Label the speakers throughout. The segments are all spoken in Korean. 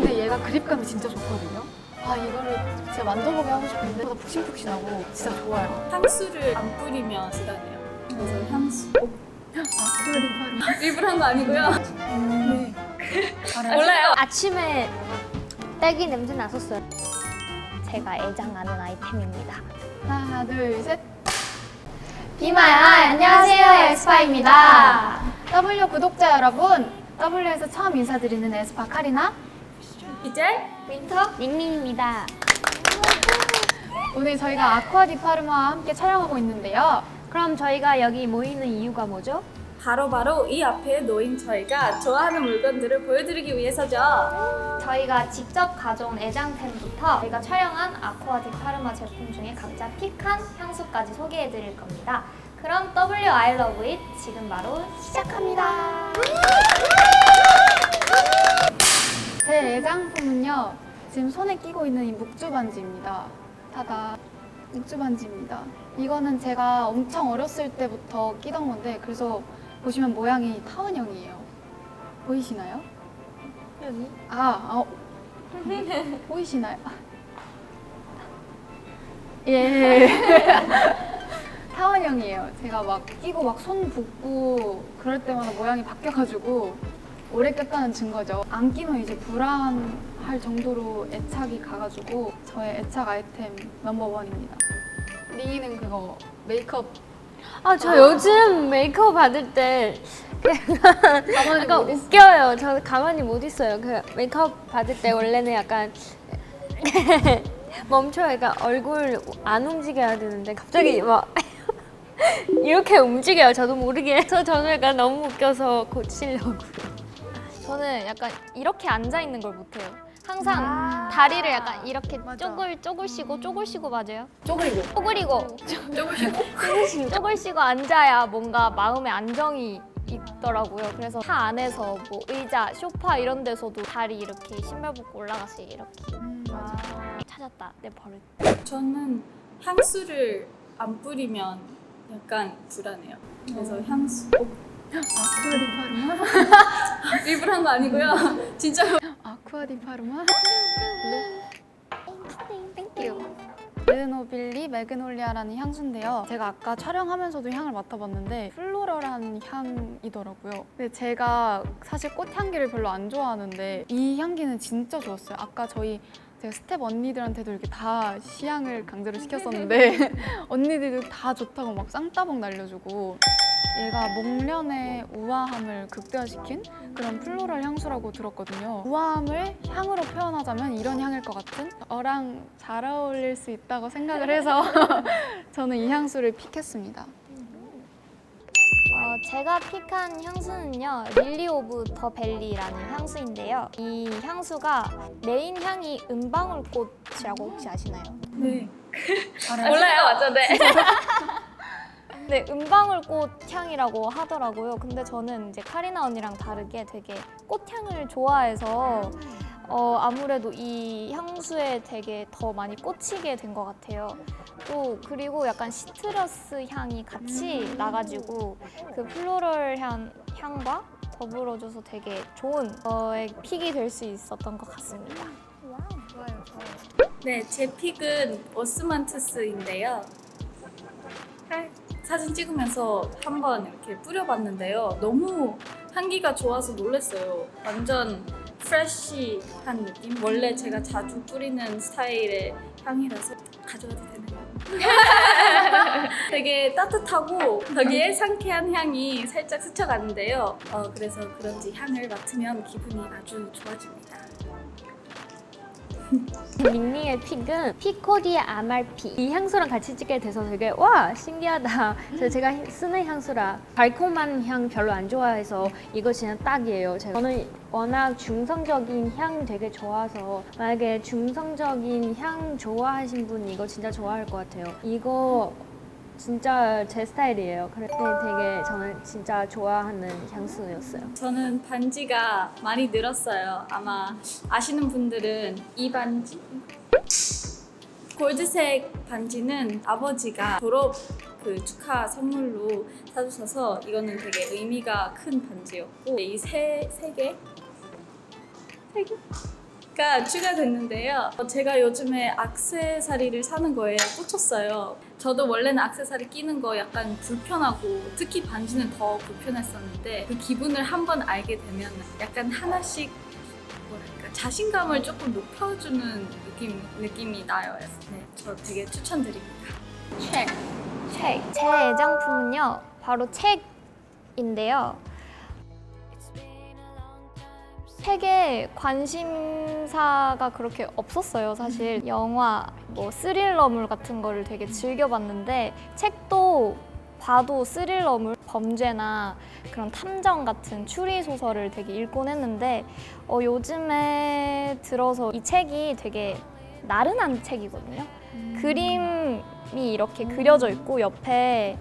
Speaker 1: 근데 얘가 그립감이 진짜 좋거든요. 아 이거를 제가 만져보게 하고 싶은데 보다 푹신푹신하고 진짜 좋아요.
Speaker 2: 향수를 안 뿌리면 불안해요. 그래서 향수
Speaker 1: 아 그립감이.
Speaker 2: 일부러 한 거 아니고요.
Speaker 1: 네.
Speaker 2: 몰라요.
Speaker 3: 아침에 딸기 냄새 났었어요. 제가 애장하는 아이템입니다.
Speaker 1: 하나 둘 셋.
Speaker 3: 비마야, 안녕하세요. 에스파입니다.
Speaker 1: W 구독자 여러분, W에서 처음 인사드리는 에스파 카리나.
Speaker 2: 이제
Speaker 3: 윈터 닝닝입니다.
Speaker 1: 오늘 저희가 아쿠아 디파르마와 함께 촬영하고 있는데요.
Speaker 3: 그럼 저희가 여기 모이는 이유가 뭐죠?
Speaker 2: 바로바로 이 앞에 놓인 저희가 좋아하는 물건들을 보여드리기 위해서죠.
Speaker 3: 저희가 직접 가져온 애장템부터 저희가 촬영한 아쿠아 디 파르마 제품 중에 각자 픽한 향수까지 소개해 드릴 겁니다. 그럼 W I Love It 지금 바로 시작합니다.
Speaker 1: 제 애장품은요, 지금 손에 끼고 있는 이 묵주 반지입니다. 타다. 묵주 반지입니다. 이거는 제가 엄청 어렸을 때부터 끼던 건데, 그래서 보시면 모양이 타원형이에요. 보이시나요?
Speaker 3: 여기
Speaker 1: 아, 어. 보이시나요? 예. 타원형이에요. 제가 막 끼고 막 손 붓고 그럴 때마다 모양이 바뀌어가지고 오래 꼈다는 증거죠. 안 끼면 이제 불안할 정도로 애착이 가가지고 저의 애착 아이템 넘버원입니다. 리는 그거 메이크업
Speaker 3: 아, 저 요즘 메이크업 받을 때
Speaker 1: 가만히
Speaker 3: 약간
Speaker 1: 못 있어.
Speaker 3: 웃겨요. 저 가만히 못 있어요. 그 메이크업 받을 때 원래는 약간 멈춰요. 그러니까 얼굴 안 움직여야 되는데 갑자기 막 이렇게 움직여요. 저도 모르게. 그래서 저는 약간 너무 웃겨서 고치려고요. 저는 약간 이렇게 앉아 있는 걸 못해요. 항상 다리를 약간 이렇게. 쪼글 쪼글시고 쪼글시고 맞아요?
Speaker 1: 쪼그리고
Speaker 3: 쪼그리고 쪼글시고 쪼글시고 앉아야 뭔가 마음의 안정이 있더라고요. 그래서 차 안에서 뭐 의자, 소파 이런 데서도 다리 이렇게 신발 벗고 올라가시 이렇게
Speaker 1: 음, 맞아.
Speaker 3: 찾았다 내 버릇.
Speaker 2: 저는 향수를 안 뿌리면 약간 불안해요. 그래서 향수
Speaker 1: 아쿠아 디 파르마?
Speaker 2: 일부러 한 거 아니고요. 진짜로
Speaker 1: 아쿠아 디 파르마?
Speaker 3: 땡큐.
Speaker 1: 르노빌리 매그놀리아라는 향수인데요. 제가 아까 촬영하면서도 향을 맡아봤는데 플로럴한 향이더라고요. 근데 제가 사실 꽃향기를 별로 안 좋아하는데 이 향기는 진짜 좋았어요. 아까 저희 제가 스텝 언니들한테도 이렇게 다 시향을 강제로 시켰었는데 언니들도 다 좋다고 막 쌍따봉 날려주고 얘가 목련의 우아함을 극대화시킨 그런 플로럴 향수라고 들었거든요. 우아함을 향으로 표현하자면 이런 향일 것 같은 저랑 잘 어울릴 수 있다고 생각을 해서 저는 이 향수를 픽했습니다.
Speaker 3: 어, 제가 픽한 향수는요 릴리 오브 더 벨리라는 향수인데요. 이 향수가 메인 향이 은방울꽃이라고 혹시 아시나요?
Speaker 2: 네. 몰라요, 맞죠? 네.
Speaker 3: 네, 은방울꽃 향이라고 하더라고요. 근데 저는 이제 카리나 언니랑 다르게 되게 꽃향을 좋아해서 어, 아무래도 이 향수에 되게 더 많이 꽂히게 된 것 같아요. 또 그리고 약간 시트러스 향이 같이 나가지고 그 플로럴 향, 향과 더불어줘서 되게 좋은 저의 픽이 될 수 있었던 것 같습니다.
Speaker 1: 좋아요, 좋아요.
Speaker 2: 네, 제 픽은 오스만투스인데요. 사진 찍으면서 한번 이렇게 뿌려봤는데요. 너무 향기가 좋아서 놀랐어요. 완전 프레쉬한 느낌? 원래 제가 자주 뿌리는 스타일의 향이라서 가져와도 되나요? 되게 따뜻하고 거기에 상쾌한 향이 살짝 스쳐가는데요. 어, 그래서 그런지 향을 맡으면 기분이 아주 좋아집니다.
Speaker 3: 닝닝의 픽은 피코디 아말피. 이 향수랑 같이 찍게 돼서 되게 와 신기하다. 그래서 제가 쓰는 향수라 달콤한 향 별로 안 좋아해서 이거 진짜 딱이에요. 저는 워낙 중성적인 향 되게 좋아서 만약에 중성적인 향 좋아하신 분 이거 진짜 좋아할 것 같아요. 이거 진짜 제 스타일이에요 그래서 되게 저는 진짜 좋아하는 향수였어요
Speaker 2: 저는 반지가 많이 늘었어요. 아마 아시는 분들은 이 반지 골드색 반지는 아버지가 졸업 그 축하 선물로 사주셔서 이거는 되게 의미가 큰 반지였고 이 세 세 개? 세 개 가가 추가됐는데요. 제가 요즘에 악세사리를 사는 거에 꽂혔어요. 저도 원래는 악세사리 끼는 거 약간 불편하고 특히 반지는 더 불편했었는데 그 기분을 한번 알게 되면 약간 하나씩 뭐랄까 자신감을 조금 높여주는 느낌 느낌이 나요. 네, 저 되게 추천드립니다. 책.
Speaker 4: 책. 제 애장품은요, 바로 책인데요. 책에 관심사가 그렇게 없었어요, 사실. 영화, 뭐 스릴러물 같은 거를 되게 즐겨봤는데, 책도 봐도 스릴러물, 범죄나 그런 탐정 같은 추리 소설을 되게 읽곤 했는데, 어, 요즘에 들어서 이 책이 되게 나른한 책이거든요. 그림이 이렇게 그려져 있고 옆에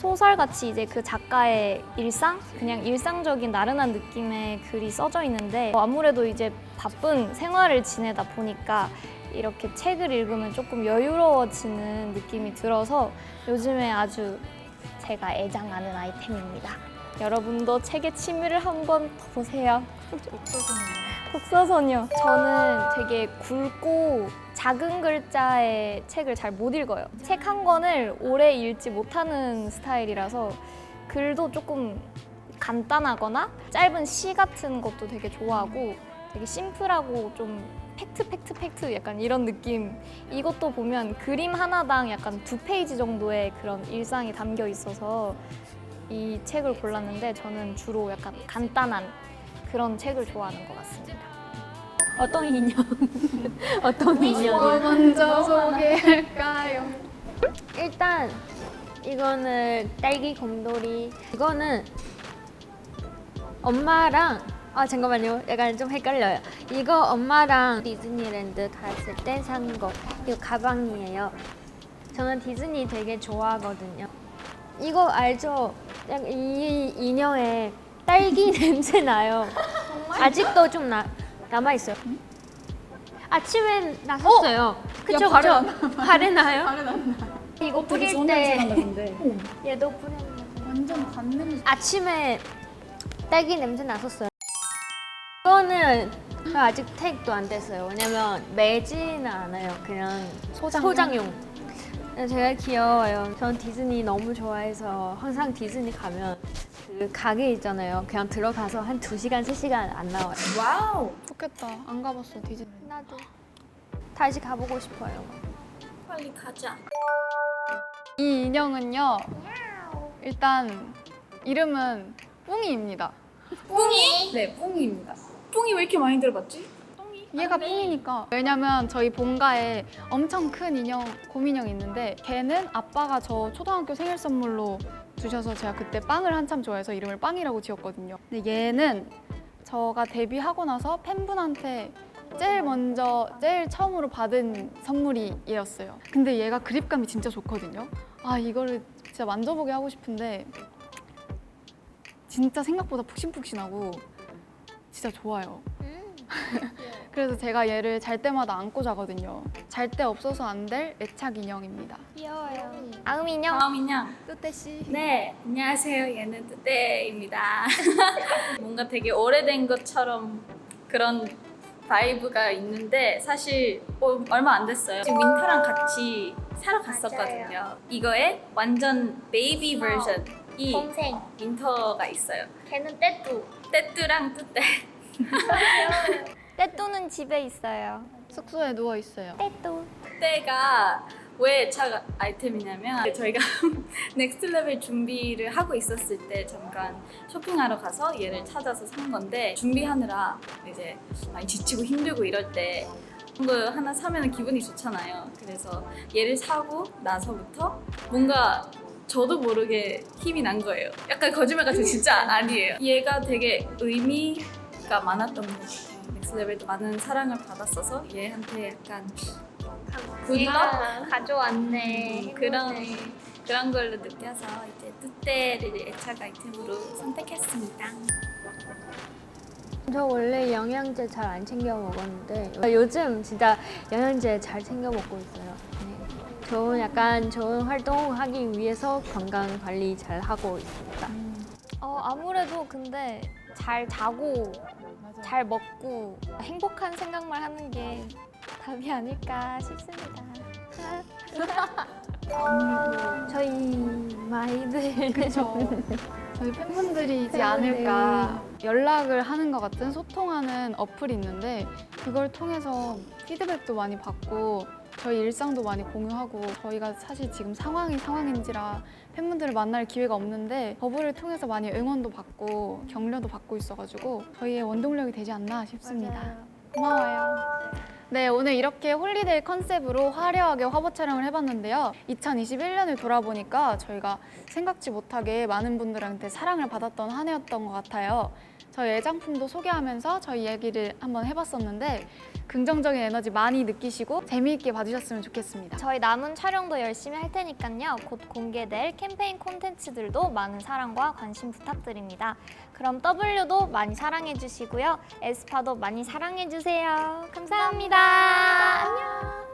Speaker 4: 소설같이 이제 그 작가의 일상 그냥 일상적인 나른한 느낌의 글이 써져 있는데 어, 아무래도 이제 바쁜 생활을 지내다 보니까 이렇게 책을 읽으면 조금 여유로워지는 느낌이 들어서 요즘에 아주 제가 애장하는 아이템입니다. 여러분도 책에 취미를 한번 보세요. 독서선이요. 저는 되게 굵고 작은 글자의 책을 잘 못 읽어요. 책 한 권을 오래 읽지 못하는 스타일이라서 글도 조금 간단하거나 짧은 시 같은 것도 되게 좋아하고 되게 심플하고 좀 팩트 팩트 팩트 약간 이런 느낌. 이것도 보면 그림 하나당 약간 두 페이지 정도의 그런 일상이 담겨 있어서 이 책을 골랐는데 저는 주로 약간 간단한 그런 책을 좋아하는 것 같습니다.
Speaker 3: 어떤 인형? 어떤 인형?
Speaker 1: 먼저 소개할까요?
Speaker 3: 일단 이거는 딸기 곰돌이. 이거는 엄마랑 아 잠깐만요. 약간 좀 헷갈려요. 이거 엄마랑 디즈니랜드 갔을 때 산 거. 이거 가방이에요. 저는 디즈니 되게 좋아하거든요. 이거 알죠? 약간 이 인형에 딸기 냄새 나요. 아직도 좀 나, 남아 있어요. 아침에 나섰어요. 그쵸
Speaker 1: 바로
Speaker 3: 그쵸? 발에 나요?
Speaker 1: 다른 안 나.
Speaker 3: 이거
Speaker 2: 되게
Speaker 3: 뿌릴
Speaker 2: 좋은
Speaker 3: 때
Speaker 2: 냄새 나는데.
Speaker 3: 얘도 뿌렸는데
Speaker 1: 완전 간 냄새.
Speaker 3: 아침에 딸기 냄새 났었어요. 이거는 아직 택도 안 됐어요. 왜냐면 매지는 않아요. 그냥
Speaker 1: 소장용.
Speaker 3: 소장용. 제가 귀여워요. 전 디즈니 너무 좋아해서 항상 디즈니 가면 그 가게 있잖아요. 그냥 들어가서 한 2시간, 3시간 안 나와요.
Speaker 2: 와우.
Speaker 1: 좋겠다. 안 가봤어 디즈니.
Speaker 3: 나도 다시 가보고 싶어요.
Speaker 2: 빨리 가자.
Speaker 1: 이 인형은요. 일단 이름은 뿡이입니다.
Speaker 2: 뿡이? 네, 뿡이입니다. 뿡이 왜 이렇게 많이 들어봤지?
Speaker 1: 얘가 뿡이니까. 왜냐면 저희 본가에 엄청 큰 인형, 곰인형이 있는데 걔는 아빠가 저 초등학교 생일 선물로 주셔서 제가 그때 빵을 한참 좋아해서 이름을 빵이라고 지었거든요. 근데 얘는 저가 데뷔하고 나서 팬분한테 제일 먼저, 제일 처음으로 받은 선물이 얘였어요. 근데 얘가 그립감이 진짜 좋거든요. 아, 이거를 진짜 만져보게 하고 싶은데 진짜 생각보다 푹신푹신하고 진짜 좋아요. 그래서 제가 얘를 잘 때마다 안고 자거든요. 잘 때 없어서 안 될 애착 인형입니다.
Speaker 4: 귀여워요. 다음 인형
Speaker 2: 다음 인형.
Speaker 1: 뚜떼 씨.
Speaker 2: 네, 안녕하세요. 얘는 뚜떼입니다. 뭔가 되게 오래된 것처럼 그런 바이브가 있는데 사실 어, 얼마 안 됐어요. 지금 윈터랑 같이 사러 갔었거든요. 이거의 완전 베이비 버전이
Speaker 4: 동생.
Speaker 2: 윈터가 있어요.
Speaker 4: 걔는 떼뚜.
Speaker 2: 떼뚜랑 뚜떼.
Speaker 4: 떼뚜는 집에 있어요.
Speaker 1: 숙소에 누워 있어요.
Speaker 4: 떼뚜.
Speaker 2: 뚜떼가 왜 애착 아이템이냐면 저희가 넥스트 레벨 준비를 하고 있었을 때 잠깐 쇼핑하러 가서 얘를 찾아서 산 건데 준비하느라 이제 많이 지치고 힘들고 이럴 때 이거 하나 사면 기분이 좋잖아요. 그래서 얘를 사고 나서부터 뭔가 저도 모르게 힘이 난 거예요. 약간 거짓말 같은 진짜 아니에요. 얘가 되게 의미가 많았던 것 같아요. 넥스트 레벨도 많은 사랑을 받았어서 얘한테 약간
Speaker 4: 얘가 가져왔네.
Speaker 2: 그런 그런 걸로 느껴서 이제 뚜떼를 애착 아이템으로 선택했습니다.
Speaker 3: 저 원래 영양제 잘 안 챙겨 먹었는데 요즘 진짜 영양제 잘 챙겨 먹고 있어요. 네. 좋은 약간 좋은 활동하기 위해서 건강 관리 잘 하고 있습니다.
Speaker 4: 어, 아무래도 근데 잘 자고 잘 먹고 행복한 생각만 하는 게 답이 아닐까 싶습니다.
Speaker 3: 저희 마이들
Speaker 1: 그렇죠. 저희 팬분들이지
Speaker 3: 팬분들.
Speaker 1: 않을까 연락을 하는 것 같은 소통하는 어플이 있는데 그걸 통해서 피드백도 많이 받고 저희 일상도 많이 공유하고 저희가 사실 지금 상황이 상황인지라 팬분들을 만날 기회가 없는데 버블을 통해서 많이 응원도 받고 격려도 받고 있어가지고 저희의 원동력이 되지 않나 싶습니다. 고마워요. 네, 오늘 이렇게 홀리데이 컨셉으로 화려하게 화보 촬영을 해봤는데요. 2021년을 돌아보니까 저희가 생각지 못하게 많은 분들한테 사랑을 받았던 한 해였던 것 같아요. 저희 애장품도 소개하면서 저희 얘기를 한번 해봤었는데 긍정적인 에너지 많이 느끼시고 재미있게 봐주셨으면 좋겠습니다.
Speaker 4: 저희 남은 촬영도 열심히 할 테니까요. 곧 공개될 캠페인 콘텐츠들도 많은 사랑과 관심 부탁드립니다. 그럼 W도 많이 사랑해 주시고요. 에스파도 많이 사랑해 주세요. 감사합니다. 안녕.